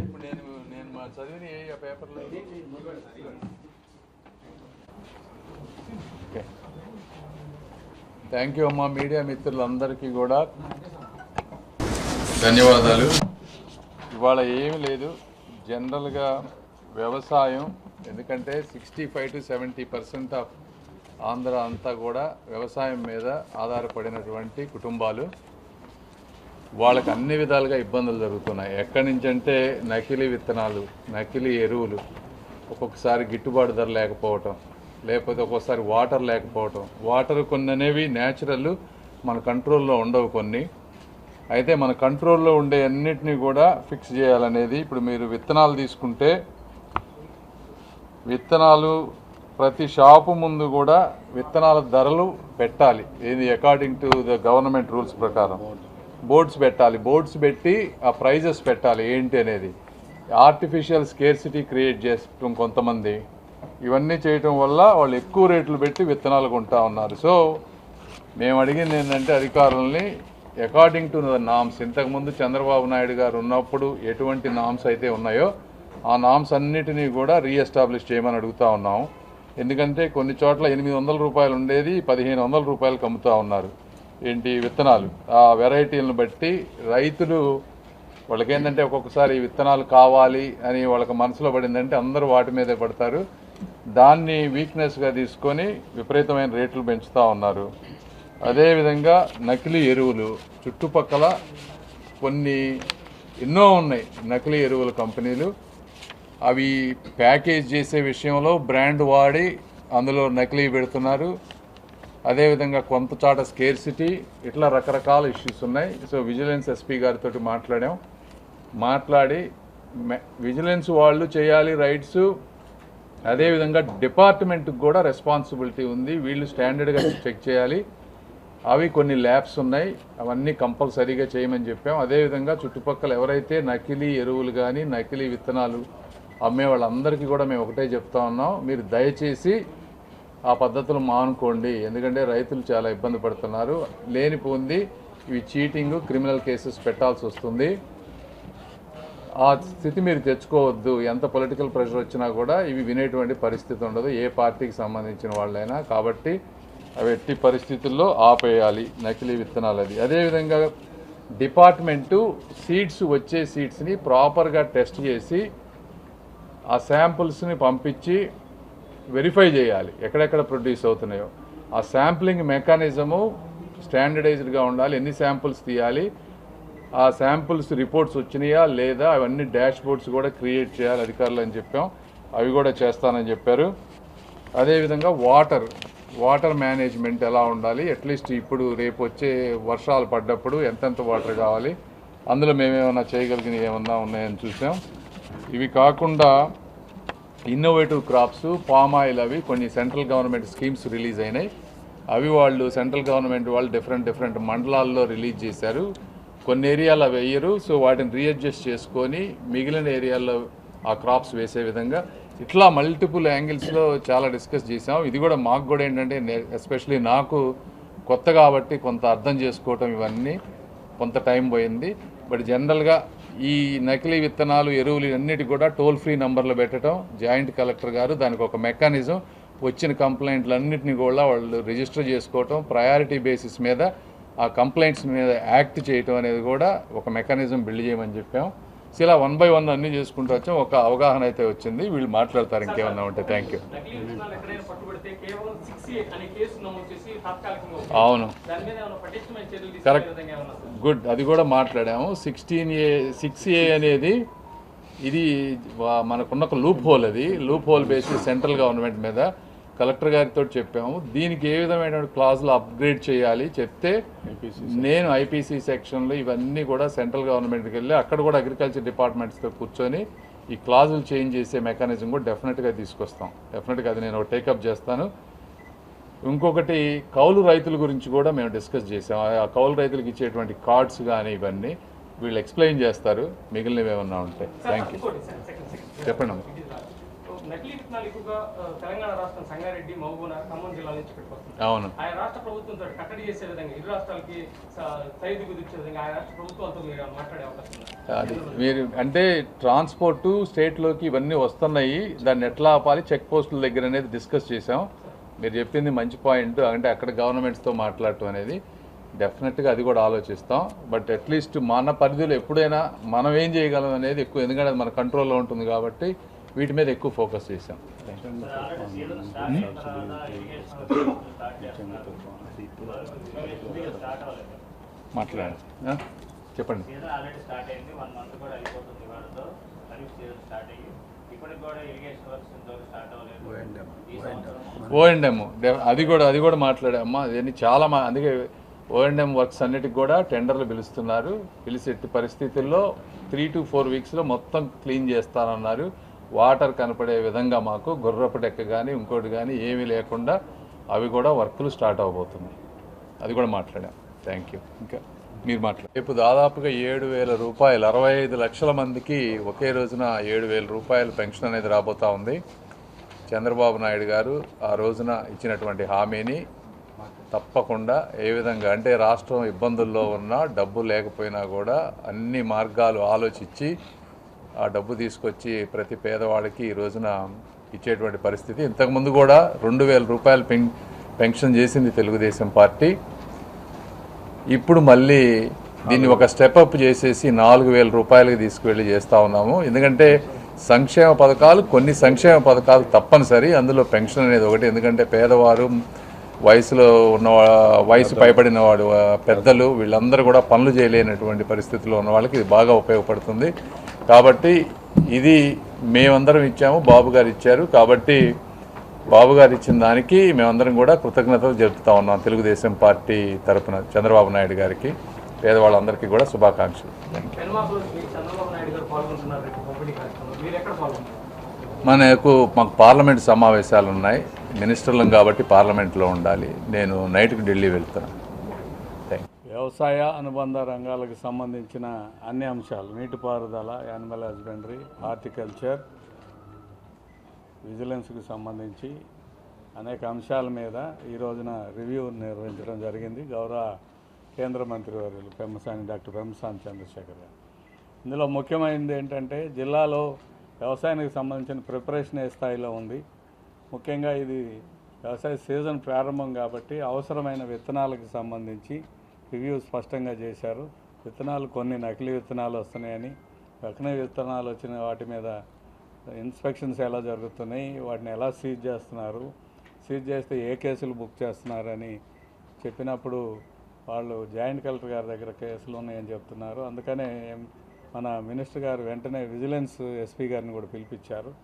ఇప్పుడు నేను నేను మా చదివిన ఏ పేపర్లో? థ్యాంక్ యూ అమ్మా మీడియా మిత్రులందరికీ కూడా. ధన్యవాదాలు. ఇవాళ ఏమీ లేదు. జనరల్గా వ్యవసాయం ఎందుకంటే sixty five to seventy percent of Andhra అంతా కూడా వ్యవసాయం మీద ఆధారపడినటువంటి కుటుంబాలు. వాళ్ళకి అన్ని విధాలుగా ఇబ్బందులు జరుగుతున్నాయి. ఎక్కడి నుంచి అంటే నకిలీ విత్తనాలు నకిలీ ఎరువులు ఒక్కొక్కసారి గిట్టుబాటు ధర లేకపోవటం లేకపోతే ఒక్కోసారి వాటర్ లేకపోవటం. వాటర్ కొన్ని అనేవి న్యాచురల్ మన కంట్రోల్లో ఉండవు కొన్ని. అయితే మన కంట్రోల్లో ఉండే అన్నిటినీ కూడా ఫిక్స్ చేయాలనేది ఇప్పుడు మీరు విత్తనాలు తీసుకుంటే విత్తనాలు ప్రతి షాపు ముందు కూడా విత్తనాల ధరలు పెట్టాలి. ఏది according to the government rules ప్రకారం. బోర్డ్స్ పెట్టాలి బోర్డ్స్ పెట్టి ఆ ప్రైజెస్ పెట్టాలి ఏంటి అనేది. ఆర్టిఫిషియల్ స్కేర్సిటీ క్రియేట్ చేయటం కొంతమంది. ఇవన్నీ చేయటం వల్ల వాళ్ళు ఎక్కువ రేట్లు పెట్టి విత్తనాలు కొంటా ఉన్నారు. సో మేము అడిగింది ఏంటంటే అధికారులని అకార్డింగ్ టు నామ్స్ ఇంతకుముందు చంద్రబాబు నాయుడు గారు ఉన్నప్పుడు ఎటువంటి నామ్స్ అయితే ఉన్నాయో ఆ నామ్స్ అన్నిటినీ కూడా రీఎస్టాబ్లిష్ చేయమని అడుగుతా ఉన్నాం ఎందుకంటే కొన్ని చోట్ల ఎనిమిది వందల రూపాయలు ఉండేది పదిహేను వందల రూపాయలకు అమ్ముతా ఉన్నారు. ఏంటి విత్తనాలు? ఆ వెరైటీలను బట్టి రైతులు వాళ్ళకి ఏంటంటే ఒక్కొక్కసారి విత్తనాలు కావాలి అని వాళ్ళకి మనసులో పడిందంటే అందరూ వాటి మీదే పడతారు. దాన్ని వీక్నెస్గా తీసుకొని విపరీతమైన రేట్లు పెంచుతూ ఉన్నారు. అదేవిధంగా నకిలీ ఎరువులు చుట్టుపక్కల కొన్ని ఎన్నో ఉన్నాయి నకిలీ ఎరువుల కంపెనీలు. అవి ప్యాకేజ్ చేసే విషయంలో బ్రాండ్ వాడి అందులో నకిలీ పెడుతున్నారు. అదేవిధంగా కొంత చాట స్కేర్సిటీ ఇట్లా రకరకాల ఇష్యూస్ ఉన్నాయి. సో విజిలెన్స్ ఎస్పీ గారితో మాట్లాడాం. మాట్లాడి మె- విజిలెన్స్ వాళ్ళు చేయాలి రైట్స్ అదేవిధంగా డిపార్ట్మెంట్కి కూడా రెస్పాన్సిబిలిటీ ఉంది. వీళ్ళు స్టాండర్డ్గా చెక్ చేయాలి. అవి కొన్ని ల్యాబ్స్ ఉన్నాయి. అవన్నీ కంపల్సరీగా చేయమని చెప్పాం. అదేవిధంగా చుట్టుపక్కల ఎవరైతే నకిలీ ఎరువులు కానీ నకిలీ విత్తనాలు అమ్మే వాళ్ళందరికీ కూడా మేము ఒకటే చెప్తా ఉన్నాం. మీరు దయచేసి ఆ పద్ధతులు మానుకోండి. ఎందుకంటే రైతులు చాలా ఇబ్బంది పడుతున్నారు. లేనిపోంది ఇవి చీటింగ్ క్రిమినల్ కేసెస్ పెట్టాల్సి వస్తుంది. ఆ స్థితి మీరు తెచ్చుకోవద్దు. ఎంత పొలిటికల్ ప్రెషర్ వచ్చినా కూడా ఇవి వినేటువంటి పరిస్థితి ఉండదు. ఏ పార్టీకి సంబంధించిన వాళ్ళైనా. కాబట్టి అవి ఎట్టి పరిస్థితుల్లో ఆపేయాలి. నకిలీ విత్తనాలు అది అదేవిధంగా డిపార్ట్మెంటు సీడ్స్ వచ్చే సీడ్స్ని ప్రాపర్గా టెస్ట్ చేసి ఆ శాంపుల్స్ని పంపించి వెరిఫై చేయాలి. ఎక్కడెక్కడ ప్రొడ్యూస్ అవుతున్నాయో. ఆ శాంప్లింగ్ మెకానిజము స్టాండర్డైజ్డ్గా ఉండాలి. ఎన్ని శాంపుల్స్ తీయాలి? ఆ శాంపుల్స్ రిపోర్ట్స్ వచ్చినాయా? లేదా? అవన్నీ డాష్ బోర్డ్స్ కూడా క్రియేట్ చేయాలి అధికారులు అని చెప్పాం. అవి కూడా చేస్తానని చెప్పారు. అదేవిధంగా వాటర్ వాటర్ మేనేజ్మెంట్ ఎలా ఉండాలి? అట్లీస్ట్ ఇప్పుడు రేపు వచ్చే వర్షాలు పడ్డప్పుడు ఎంతెంత వాటర్ కావాలి? అందులో మేమేమైనా చేయగలిగినవి ఏమన్నా ఉన్నాయని చూసాం. ఇవి కాకుండా ఇన్నోవేటివ్ క్రాప్స్ పామ్ ఆయిల్ అవి కొన్ని సెంట్రల్ గవర్నమెంట్ స్కీమ్స్ రిలీజ్ అయినాయి. అవి వాళ్ళు సెంట్రల్ గవర్నమెంట్ వాళ్ళు డిఫరెంట్ డిఫరెంట్ మండలాల్లో రిలీజ్ చేశారు. కొన్ని ఏరియాలు అవి వేయరు. సో వాటిని రీఅడ్జస్ట్ చేసుకొని మిగిలిన ఏరియాల్లో ఆ క్రాప్స్ వేసే విధంగా ఇట్లా మల్టిపుల్ యాంగిల్స్లో చాలా డిస్కస్ చేసాం ఇది కూడా మాకు కూడా ఏంటంటే ఎస్పెషలీ నాకు కొత్త కాబట్టి కొంత అర్థం చేసుకోవటం ఇవన్నీ కొంత టైం పోయింది. బట్ జనరల్గా ఈ నకిలీ విత్తనాలు ఎరువులు అన్నిటి కూడా టోల్ ఫ్రీ నంబర్లు పెట్టడం జాయింట్ కలెక్టర్ గారు దానికి ఒక మెకానిజం. వచ్చిన కంప్లైంట్లు అన్నింటినీ కూడా వాళ్ళు రిజిస్టర్ చేసుకోవటం ప్రయారిటీ బేసిస్ మీద ఆ కంప్లైంట్స్ మీద యాక్ట్ చేయటం అనేది కూడా ఒక మెకానిజం బిల్డ్ చేయమని చెప్పాం. సో ఇలా వన్ బై వన్ అన్నీ చేసుకుంటూ వచ్చాం. ఒక అవగాహన అయితే వచ్చింది. వీళ్ళు మాట్లాడతారు ఇంకేమన్నా ఉంటే. థ్యాంక్ యూ అవును. కరెక్ట్ గుడ్ అది కూడా మాట్లాడాము. సిక్స్టీన్ ఏ సిక్స్ ఏ అనేది ఇది మనకున్న ఒక లూప్ హోల్ అది. లూప్ హోల్ బేసి సెంట్రల్ గవర్నమెంట్ మీద కలెక్టర్ గారితో చెప్పాము. దీనికి ఏ విధమైన క్లాజులు అప్గ్రేడ్ చేయాలి చెప్తే నేను ఐపీసీ సెక్షన్లో ఇవన్నీ కూడా సెంట్రల్ గవర్నమెంట్కి వెళ్ళి అక్కడ కూడా అగ్రికల్చర్ డిపార్ట్మెంట్స్తో కూర్చొని ఈ క్లాజులు చేంజ్ చేసే మెకానిజం కూడా డెఫినెట్గా తీసుకొస్తాం. డెఫినెట్గా అది నేను టేకప్ చేస్తాను. ఇంకొకటి కౌలు రైతుల గురించి కూడా మేము డిస్కస్ చేసాం. ఆ కౌలు రైతులకు ఇచ్చేటువంటి కార్డ్స్ కానీ ఇవన్నీ వీళ్ళు ఎక్స్ప్లెయిన్ చేస్తారు. మిగిలినవి ఏమన్నా ఉంటాయి థ్యాంక్ యూ ఇంకోటి సార్, సెకండ్, సెకండ్. చెప్పండి. నకిలీ విత్తనాలు ఎక్కువగా తెలంగాణ రాష్ట్రం సంగారెడ్డి మహబూబ్నగర్ ఖమ్మం జిల్లా నుంచి పెట్టుకొస్తుంది. అవును. ఆయా రాష్ట్ర ప్రభుత్వంతో కట్టడి చేసే విధంగా ఇరు రాష్ట్రాలకి స- సైదు కుదిర్చే విధంగా ఆయా రాష్ట్ర ప్రభుత్వాలతో మీరు మాట్లాడే అవకాశం ఉందా? అది మీరు అంటే ట్రాన్స్పోర్ట్ స్టేట్లోకి ఇవన్నీ వస్తున్నాయి. దాన్ని ఎట్లా ఆపాలి? చెక్ పోస్టుల దగ్గర అనేది డిస్కస్ చేసాం మీరు చెప్పింది మంచి పాయింట్. అంటే అక్కడ గవర్నమెంట్స్తో మాట్లాడటం అనేది డెఫినెట్గా అది కూడా ఆలోచిస్తాం. బట్ అట్లీస్ట్ మన పరిధిలో ఎప్పుడైనా మనం ఏం చేయగలం అనేది ఎక్కువ ఎందుకంటే అది మన కంట్రోల్లో ఉంటుంది కాబట్టి వీటి మీద ఎక్కువ ఫోకస్ చేశాం. మాట్లాడండి. చెప్పండి. సీజన్ ఓఎండ్ఎం అది కూడా అది కూడా మాట్లాడామ్మా దీన్ని చాలా అందుకే ఓఎండ్ఎం వర్క్స్ అన్నిటికి కూడా టెండర్లు పిలుస్తున్నారు. పిలిచి పరిస్థితుల్లో త్రీ టు ఫోర్ వీక్స్లో మొత్తం క్లీన్ చేస్తానన్నారు. వాటర్ కనపడే విధంగా మాకు గుర్రపు డెక్క కానీ ఇంకోటి కానీ ఏమీ లేకుండా అవి కూడా వర్కులు స్టార్ట్ అవబోతున్నాయి. అది కూడా మాట్లాడాం. థ్యాంక్ యూ ఇంకా మీరు మాట్లాడారు. రేపు దాదాపుగా ఏడు వేల రూపాయలు అరవై ఐదు లక్షల మందికి ఒకే రోజున ఏడు వేల రూపాయల పెన్షన్ అనేది రాబోతా ఉంది. చంద్రబాబు నాయుడు గారు ఆ రోజున ఇచ్చినటువంటి హామీని తప్పకుండా ఏ విధంగా అంటే రాష్ట్రం ఇబ్బందుల్లో ఉన్నా డబ్బు లేకపోయినా కూడా అన్ని మార్గాలు ఆలోచించి ఆ డబ్బు తీసుకొచ్చి ప్రతి పేదవాడికి ఈ రోజున ఇచ్చేటువంటి పరిస్థితి. ఇంతకుముందు కూడా రెండు వేల రూపాయలు పెన్ పెన్షన్ చేసింది తెలుగుదేశం పార్టీ. ఇప్పుడు మళ్ళీ దీన్ని ఒక స్టెప్ అప్ చేసేసి నాలుగు వేల రూపాయలకి తీసుకువెళ్ళి చేస్తూ ఉన్నాము. ఎందుకంటే సంక్షేమ పథకాలు కొన్ని సంక్షేమ పథకాలు తప్పనిసరి. అందులో పెన్షన్ అనేది ఒకటి. ఎందుకంటే పేదవారు వయసులో ఉన్న వయసు పైబడిన వాడు పెద్దలు. వీళ్ళందరూ కూడా పనులు చేయలేనటువంటి పరిస్థితిలో ఉన్న వాళ్ళకి ఇది బాగా ఉపయోగపడుతుంది. కాబట్టి ఇది మేమందరం ఇచ్చాము బాబు గారు ఇచ్చారు. కాబట్టి బాబు గారు ఇచ్చిన దానికి మేమందరం కూడా కృతజ్ఞతలు జరుపుతా ఉన్నాం తెలుగుదేశం పార్టీ తరపున చంద్రబాబు నాయుడు గారికి. పేదవాళ్ళందరికీ కూడా శుభాకాంక్షలు. థ్యాంక్ యూ మనకు మాకు పార్లమెంట్ సమావేశాలు ఉన్నాయి. మినిస్టర్లం కాబట్టి పార్లమెంట్లో ఉండాలి. నేను నైట్కి ఢిల్లీ వెళ్తున్నాను వ్యవసాయ అనుబంధ రంగాలకు సంబంధించిన అన్ని అంశాలు. నీటిపారుదల యానిమల్ హస్బెండరీ హార్టికల్చర్ విజిలెన్స్కి సంబంధించి అనేక అంశాల మీద ఈ రోజున రివ్యూ నిర్వహించడం జరిగింది. గౌరవ కేంద్ర మంత్రి వర్యులు పెమ్మసాని డాక్టర్ పెమ్మసాని చంద్రశేఖర్ గారు. ఇందులో ముఖ్యమైనది ఏంటంటే జిల్లాలో వ్యవసాయానికి సంబంధించిన ప్రిపరేషన్ ఏ స్థాయిలో ఉంది? ముఖ్యంగా ఇది వ్యవసాయ సీజన్ ప్రారంభం కాబట్టి అవసరమైన విత్తనాలకు సంబంధించి రివ్యూ స్పష్టంగా చేశారు. విత్తనాలు కొన్ని నకిలీ విత్తనాలు వస్తున్నాయని నకిలీ విత్తనాలు వచ్చిన వాటి మీద ఇన్స్పెక్షన్స్ ఎలా జరుగుతున్నాయి వాటిని ఎలా సీజ్ చేస్తున్నారు సీజ్ చేస్తే ఏ కేసులు బుక్ చేస్తున్నారని చెప్పినప్పుడు వాళ్ళు జాయింట్ కలెక్టర్ గారి దగ్గర కేసులు ఉన్నాయని చెప్తున్నారు. అందుకనే మన మినిస్టర్ గారు వెంటనే విజిలెన్స్ ఎస్పీ గారిని కూడా పిలిపించారు.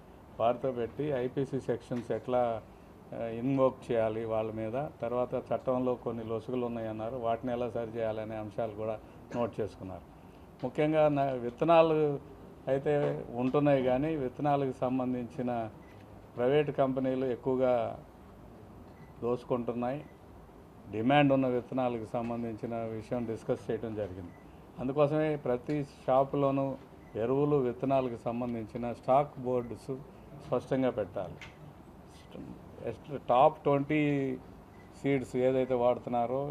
వారితో పెట్టి ఐపీసీ సెక్షన్స్ ఎట్లా ఇన్వోక్ చేయాలి వాళ్ళ మీద. తర్వాత చట్టంలో కొన్ని లొసుగులు ఉన్నాయన్నారు. వాటిని ఎలా సరి చేయాలనే అంశాలు కూడా నోట్ చేసుకున్నారు. ముఖ్యంగా నా విత్తనాలు అయితే ఉంటున్నాయి కానీ విత్తనాలకు సంబంధించిన ప్రైవేట్ కంపెనీలు ఎక్కువగా దోసుకుంటున్నాయి. డిమాండ్ ఉన్న విత్తనాలకు సంబంధించిన విషయం డిస్కస్ చేయడం జరిగింది. అందుకోసమే ప్రతి షాపులోనూ ఎరువులు విత్తనాలకు సంబంధించిన స్టాక్ బోర్డ్స్ స్పష్టంగా పెట్టాలి. టాప్ ట్వంటీ సీడ్స్ ఏదైతే వాడుతున్నారో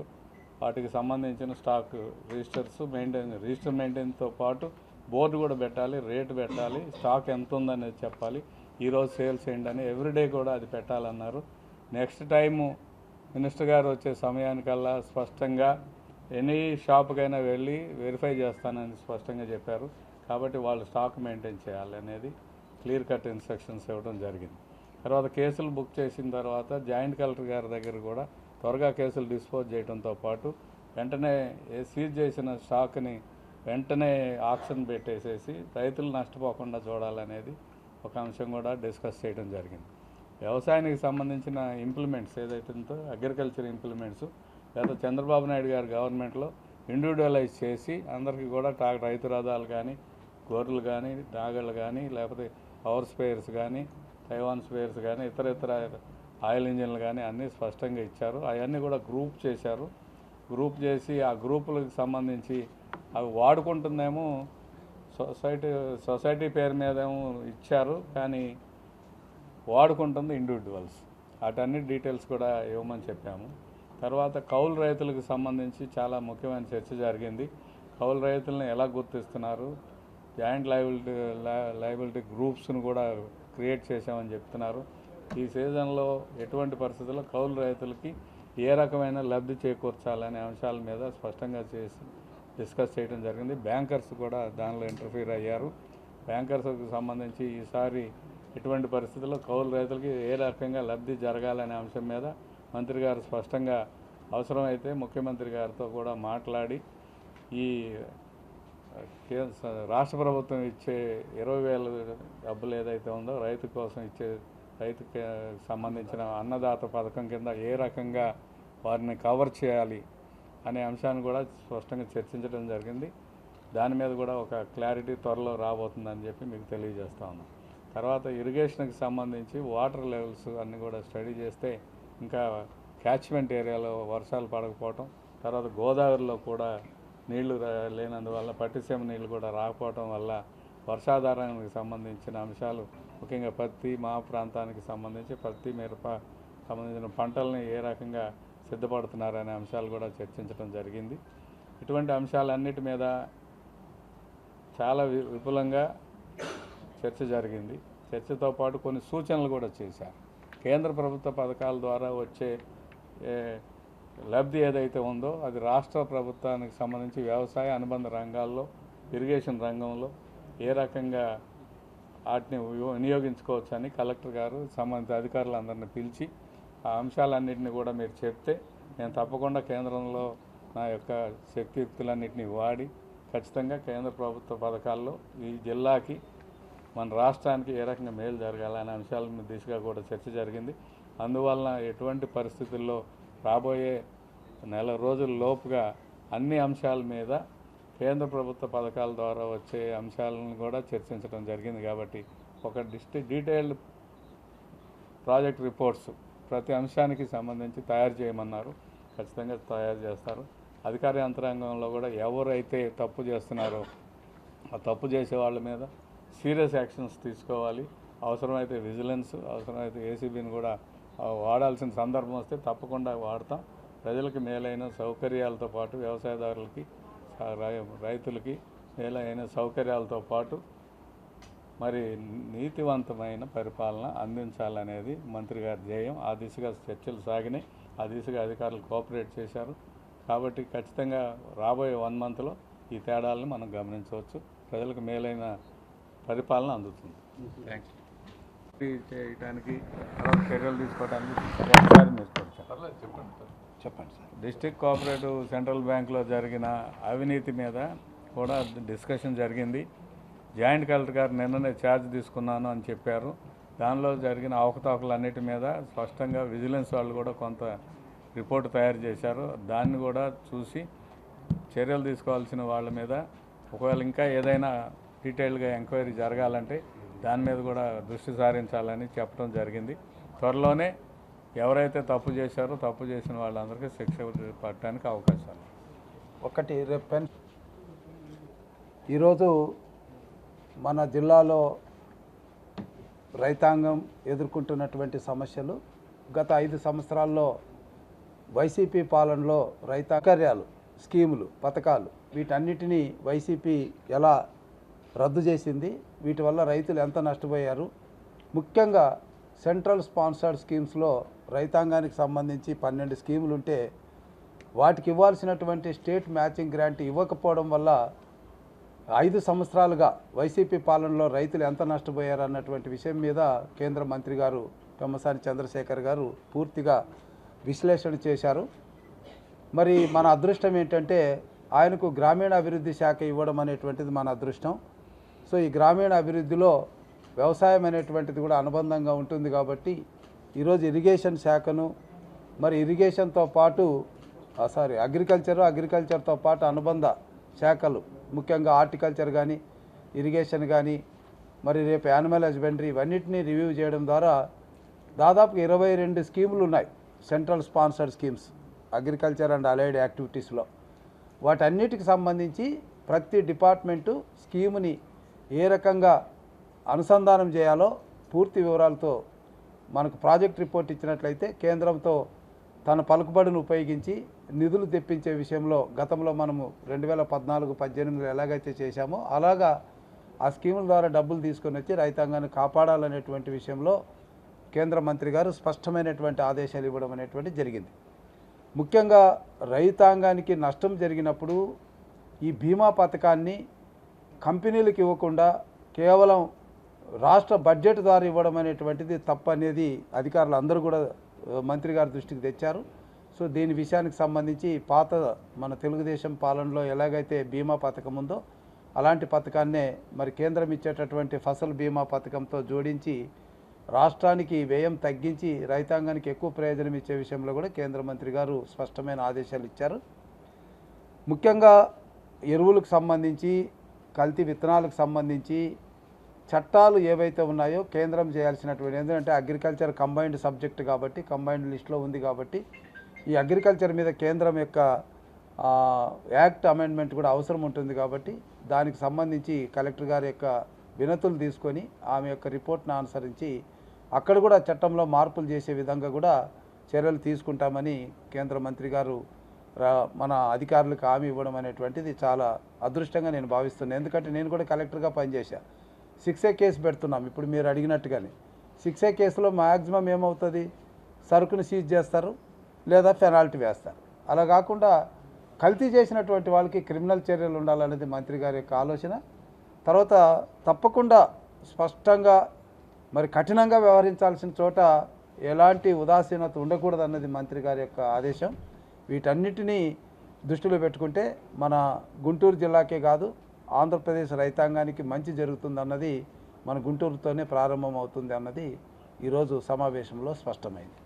వాటికి సంబంధించిన స్టాక్ రిజిస్టర్స్ మెయింటైన్ రిజిస్టర్ మెయింటైన్తో పాటు బోర్డు కూడా పెట్టాలి రేటు పెట్టాలి స్టాక్ ఎంత ఉందనేది చెప్పాలి. ఈరోజు సేల్స్ ఏంటని ఎవ్రీడే కూడా అది పెట్టాలన్నారు. నెక్స్ట్ టైము మినిస్టర్ గారు వచ్చే సమయానికల్లా స్పష్టంగా ఎనీ షాప్కైనా వెళ్ళి వెరిఫై చేస్తానని స్పష్టంగా చెప్పారు. కాబట్టి వాళ్ళు స్టాక్ మెయింటైన్ చేయాలి అనేది క్లియర్ కట్ ఇన్స్ట్రక్షన్స్ ఇవ్వడం జరిగింది. తర్వాత కేసులు బుక్ చేసిన తర్వాత జాయింట్ కలెక్టర్ గారి దగ్గర కూడా త్వరగా కేసులు డిస్పోజ్ చేయడంతో పాటు వెంటనే సీజ్ చేసిన స్టాక్ని వెంటనే ఆక్షన్ పెట్టేసేసి రైతులు నష్టపోకుండా చూడాలనేది ఒక అంశం కూడా డిస్కస్ చేయడం జరిగింది. వ్యవసాయానికి సంబంధించిన ఇంప్లిమెంట్స్ ఏదైతే ఉందో అగ్రికల్చర్ ఇంప్లిమెంట్స్ లేదా చంద్రబాబు నాయుడు గారి గవర్నమెంట్లో ఇండివిజువలైజ్ చేసి అందరికీ కూడా టా రైతు రథాలు కానీ గొర్రెలు కానీ నాగళ్ళు కానీ లేకపోతే పవర్ స్పేర్స్ కానీ తైవాన్ స్పేర్స్ కానీ ఇతర ఇతర ఆయిల్ ఇంజిన్లు కానీ అన్నీ స్పష్టంగా ఇచ్చారు. అవన్నీ కూడా గ్రూప్ చేశారు. గ్రూప్ చేసి ఆ గ్రూపులకు సంబంధించి అవి వాడుకుంటుందేమో సొసైటీ సొసైటీ పేరు మీదేమో ఇచ్చారు. కానీ వాడుకుంటుంది ఇండివిజువల్స్ వాటన్ని డీటెయిల్స్ కూడా ఇవ్వమని చెప్పాము. తర్వాత కౌలు రైతులకు సంబంధించి చాలా ముఖ్యమైన చర్చ జరిగింది. కౌలు రైతులను ఎలా గుర్తిస్తున్నారు? జాయింట్ లైబిలిటీ లైబిలిటీ గ్రూప్స్ను కూడా క్రియేట్ చేశామని చెప్తున్నారు. ఈ సీజన్లో ఎటువంటి పరిస్థితుల్లో కౌలు రైతులకి ఏ రకమైన లబ్ధి చేకూర్చాలనే అంశాల మీద స్పష్టంగా చేసి డిస్కస్ చేయడం జరిగింది. బ్యాంకర్స్ కూడా దానిలో ఇంటర్ఫీర్ అయ్యారు. బ్యాంకర్స్కి సంబంధించి ఈసారి ఎటువంటి పరిస్థితుల్లో కౌలు రైతులకి ఏ రకంగా లబ్ధి జరగాలనే అంశం మీద మంత్రి గారు స్పష్టంగా అవసరమైతే ముఖ్యమంత్రి గారితో కూడా మాట్లాడి ఈ కేంద్ర రాష్ట్ర ప్రభుత్వం ఇచ్చే ఇరవై వేల డబ్బులు ఏదైతే ఉందో రైతు కోసం ఇచ్చే రైతుకి సంబంధించిన అన్నదాత పథకం కింద ఏ రకంగా వారిని కవర్ చేయాలి అనే అంశాన్ని కూడా స్పష్టంగా చర్చించడం జరిగింది. దాని మీద కూడా ఒక క్లారిటీ త్వరలో రాబోతుందని చెప్పి మీకు తెలియజేస్తా ఉన్నాం. తర్వాత ఇరిగేషన్కి సంబంధించి వాటర్ లెవెల్స్ అన్నీ కూడా స్టడీ చేస్తే ఇంకా క్యాచ్మెంట్ ఏరియాలో వర్షాలు పడకపోవటం తర్వాత గోదావరిలో కూడా నీళ్ళు లేనందువల్ల పట్టిసీమ నీళ్ళు కూడా రాకపోవటం వల్ల వర్షాధారానికి సంబంధించిన అంశాలు ముఖ్యంగా పత్తి మా ప్రాంతానికి సంబంధించి పత్తి మిరప సంబంధించిన పంటల్ని ఏ రకంగా సిద్ధపడుతున్నారనే అంశాలు కూడా చర్చించడం జరిగింది. ఇటువంటి అంశాలన్నిటి మీద చాలా వి- విపులంగా చర్చ జరిగింది. చర్చతో పాటు కొన్ని సూచనలు కూడా చేశారు. కేంద్ర ప్రభుత్వ పథకాల ద్వారా వచ్చే ఏ, లబ్ధి ఏదైతే ఉందో అది రాష్ట్ర ప్రభుత్వానికి సంబంధించి వ్యవసాయ అనుబంధ రంగాల్లో ఇరిగేషన్ రంగంలో ఏ రకంగా వాటిని వినియోగించుకోవచ్చని కలెక్టర్ గారు సంబంధిత అధికారులందరినీ పిలిచి ఆ అంశాలన్నింటినీ కూడా మీరు చెప్తే నేను తప్పకుండా కేంద్రంలో నా యొక్క శక్తియుక్తులన్నింటినీ వాడి ఖచ్చితంగా కేంద్ర ప్రభుత్వ పథకాల్లో ఈ జిల్లాకి మన రాష్ట్రానికి ఏ రకంగా మేలు జరగాలనే అంశాల దిశగా కూడా చర్చ జరిగింది. అందువలన ఎటువంటి పరిస్థితుల్లో రాబోయే నెల రోజుల లోపుగా అన్ని అంశాల మీద కేంద్ర ప్రభుత్వ పథకాల ద్వారా వచ్చే అంశాలను కూడా చర్చించడం జరిగింది కాబట్టి ఒక డిస్టి డీటెయిల్డ్ ప్రాజెక్ట్ రిపోర్ట్స్ ప్రతి అంశానికి సంబంధించి తయారు చేయమన్నారు. ఖచ్చితంగా తయారు చేస్తారు. అధికార యంత్రాంగంలో కూడా ఎవరైతే తప్పు చేస్తున్నారో ఆ తప్పు చేసే వాళ్ళ మీద సీరియస్ యాక్షన్స్ తీసుకోవాలి. అవసరమైతే విజిలెన్స్ అవసరమైతే ఏసీబీని కూడా వాడాల్సిన సందర్భం వస్తే తప్పకుండా వాడతాం. ప్రజలకు మేలైన సౌకర్యాలతో పాటు వ్యవసాయదారులకి రై- రైతులకి మేలైన సౌకర్యాలతో పాటు మరి నీతివంతమైన పరిపాలన అందించాలనేది మంత్రి గారి ధ్యేయం. ఆ దిశగా చర్చలు సాగినాయి. ఆ దిశగా అధికారులు కోఆపరేట్ చేశారు. కాబట్టి ఖచ్చితంగా రాబోయే వన్ మంత్లో ఈ తేడాలను మనం గమనించవచ్చు. ప్రజలకు మేలైన పరిపాలన అందుతుంది. థ్యాంక్ యూ చేయడానికి చర్యలు తీసుకోవడానికి. చెప్పండి సార్. డిస్టిక్ కోఆపరేటివ్ సెంట్రల్ బ్యాంక్లో జరిగిన అవినీతి మీద కూడా డిస్కషన్ జరిగింది. జాయింట్ కలెక్టర్ గారు నిన్ననే ఛార్జ్ తీసుకున్నాను అని చెప్పారు. దానిలో జరిగిన అవకతవకలన్నిటి మీద స్పష్టంగా విజిలెన్స్ వాళ్ళు కూడా కొంత రిపోర్ట్ తయారు చేశారు. దాన్ని కూడా చూసి చర్యలు తీసుకోవాల్సిన వాళ్ళ మీద ఒకవేళ ఇంకా ఏదైనా డీటెయిల్గా ఎంక్వైరీ జరగాలంటే దాని మీద కూడా దృష్టి సారించాలని చెప్పడం జరిగింది. త్వరలోనే ఎవరైతే తప్పు చేశారో తప్పు చేసిన వాళ్ళందరికీ శిక్ష పడటానికి అవకాశాలు ఒకటి రేపు పెన్ ఈరోజు మన జిల్లాలో రైతాంగం ఎదుర్కొంటున్నటువంటి సమస్యలు గత ఐదు సంవత్సరాల్లో వైసీపీ పాలనలో రైతాకర్యాలు స్కీములు పథకాలు వీటన్నిటినీ వైసీపీ ఎలా రద్దు చేసింది. వీటి వల్ల రైతులు ఎంత నష్టపోయారు? ముఖ్యంగా సెంట్రల్ స్పాన్సర్డ్ స్కీమ్స్లో రైతాంగానికి సంబంధించి పన్నెండు స్కీములు ఉంటే వాటికి ఇవ్వాల్సినటువంటి స్టేట్ మ్యాచింగ్ గ్రాంట్ ఇవ్వకపోవడం వల్ల ఐదు సంవత్సరాలుగా వైసీపీ పాలనలో రైతులు ఎంత నష్టపోయారు అన్నటువంటి విషయం మీద కేంద్ర మంత్రి గారు పెమ్మసాని చంద్రశేఖర్ గారు పూర్తిగా విశ్లేషణ చేశారు. మరి మన అదృష్టం ఏంటంటే ఆయనకు గ్రామీణ అభివృద్ధి శాఖ ఇవ్వడం అనేటువంటిది మన అదృష్టం. సో ఈ గ్రామీణ అభివృద్ధిలో వ్యవసాయం అనేటువంటిది కూడా అనుబంధంగా ఉంటుంది కాబట్టి ఈరోజు ఇరిగేషన్ శాఖను మరి ఇరిగేషన్తో పాటు సారీ అగ్రికల్చర్ అగ్రికల్చర్తో పాటు అనుబంధ శాఖలు ముఖ్యంగా హార్టికల్చర్ కానీ ఇరిగేషన్ కానీ మరి రేపు యానిమల్ హస్బెండరీ ఇవన్నిటిని రివ్యూ చేయడం ద్వారా దాదాపు ఇరవై రెండు స్కీములు ఉన్నాయి central sponsored schemes agriculture and allied యాక్టివిటీస్లో. వాటన్నిటికి సంబంధించి ప్రతి డిపార్ట్మెంటు స్కీముని ఏ రకంగా అనుసంధానం చేయాలో పూర్తి వివరాలతో మనకు ప్రాజెక్ట్ రిపోర్ట్ ఇచ్చినట్లయితే కేంద్రంతో తన పలుకుబడిని ఉపయోగించి నిధులు తెప్పించే విషయంలో గతంలో మనము రెండు వేల పద్నాలుగు పద్దెనిమిదిలో ఎలాగైతే చేశామో అలాగా ఆ స్కీముల ద్వారా డబ్బులు తీసుకొని వచ్చి రైతాంగాన్ని కాపాడాలనేటువంటి విషయంలో కేంద్ర మంత్రి గారు స్పష్టమైనటువంటి ఆదేశాలు ఇవ్వడం అనేటువంటి జరిగింది. ముఖ్యంగా రైతాంగానికి నష్టం జరిగినప్పుడు ఈ బీమా పథకాన్ని కంపెనీలకు ఇవ్వకుండా కేవలం రాష్ట్ర బడ్జెట్ ద్వారా ఇవ్వడం అనేటువంటిది తప్పు అనేది అధికారులు అందరూ కూడా మంత్రి గారి దృష్టికి తెచ్చారు. సో దీని విషయానికి సంబంధించి పాత మన తెలుగుదేశం పాలనలో ఎలాగైతే బీమా పథకం ఉందో అలాంటి పథకాన్నే మరి కేంద్రం ఇచ్చేటటువంటి ఫసల్ బీమా పథకంతో జోడించి రాష్ట్రానికి వ్యయం తగ్గించి రైతాంగానికి ఎక్కువ ప్రయోజనం ఇచ్చే విషయంలో కూడా కేంద్ర మంత్రి గారు స్పష్టమైన ఆదేశాలు ఇచ్చారు. ముఖ్యంగా ఎరువులకు సంబంధించి కల్తీ విత్తనాలకు సంబంధించి చట్టాలు ఏవైతే ఉన్నాయో కేంద్రం చేయాల్సినటువంటి ఎందుకంటే అగ్రికల్చర్ కంబైన్డ్ సబ్జెక్ట్ కాబట్టి కంబైన్డ్ లిస్ట్లో ఉంది కాబట్టి ఈ అగ్రికల్చర్ మీద కేంద్రం యొక్క యాక్ట్ అమెండ్మెంట్ కూడా అవసరం ఉంటుంది కాబట్టి దానికి సంబంధించి కలెక్టర్ గారి యొక్క వినతులు తీసుకొని ఆమె యొక్క రిపోర్ట్ను అనుసరించి అక్కడ కూడా చట్టంలో మార్పులు చేసే విధంగా కూడా చర్యలు తీసుకుంటామని కేంద్ర మంత్రి గారు మన అధికారులకు హామీ ఇవ్వడం అనేటువంటిది చాలా అదృష్టంగా నేను భావిస్తున్నాను ఎందుకంటే నేను కూడా కలెక్టర్గా పనిచేశాను సిక్సే కేసు పెడుతున్నాం. ఇప్పుడు మీరు అడిగినట్టుగానే. సిక్స్ కేసులో మ్యాక్సిమం ఏమవుతుంది? సరుకుని సీజ్ చేస్తారు లేదా పెనాల్టీ వేస్తారు. అలా కాకుండా కల్తీ చేసినటువంటి వాళ్ళకి క్రిమినల్ చర్యలు ఉండాలనేది మంత్రి గారి యొక్క ఆలోచన. తర్వాత తప్పకుండా స్పష్టంగా మరి కఠినంగా వ్యవహరించాల్సిన చోట ఎలాంటి ఉదాసీనత ఉండకూడదన్నది మంత్రి గారి యొక్క ఆదేశం. వీటన్నిటినీ దృష్టిలో పెట్టుకుంటే మన గుంటూరు జిల్లాకే కాదు ఆంధ్రప్రదేశ్ రైతాంగానికి మంచి జరుగుతుంది అన్నది మన గుంటూరుతోనే ప్రారంభం అవుతుంది అన్నది ఈరోజు సమావేశంలో స్పష్టమైంది.